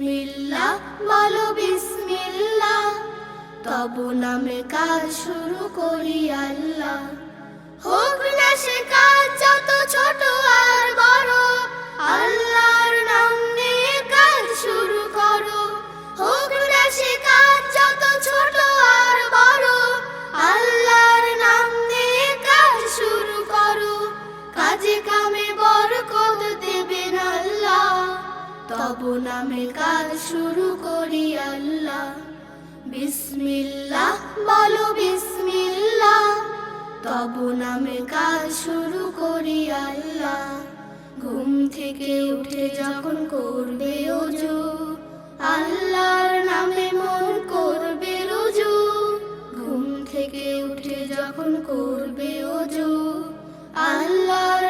বিসমিল্লাহ বলো বিসমিল্লা তব নামে কাজ শুরু করি আল্লাহ। তব নামে কাজ শুরু করি আল্লাহ। বিসমিল্লাহ, বলো বিসমিল্লাহ। তব নামে কাজ শুরু করি আল্লাহ। ঘুম থেকে উঠে যখন করবে ওজু আল্লাহর নামে মন করবে রুজু। ঘুম থেকে উঠে যখন করবে ওজু আল্লাহর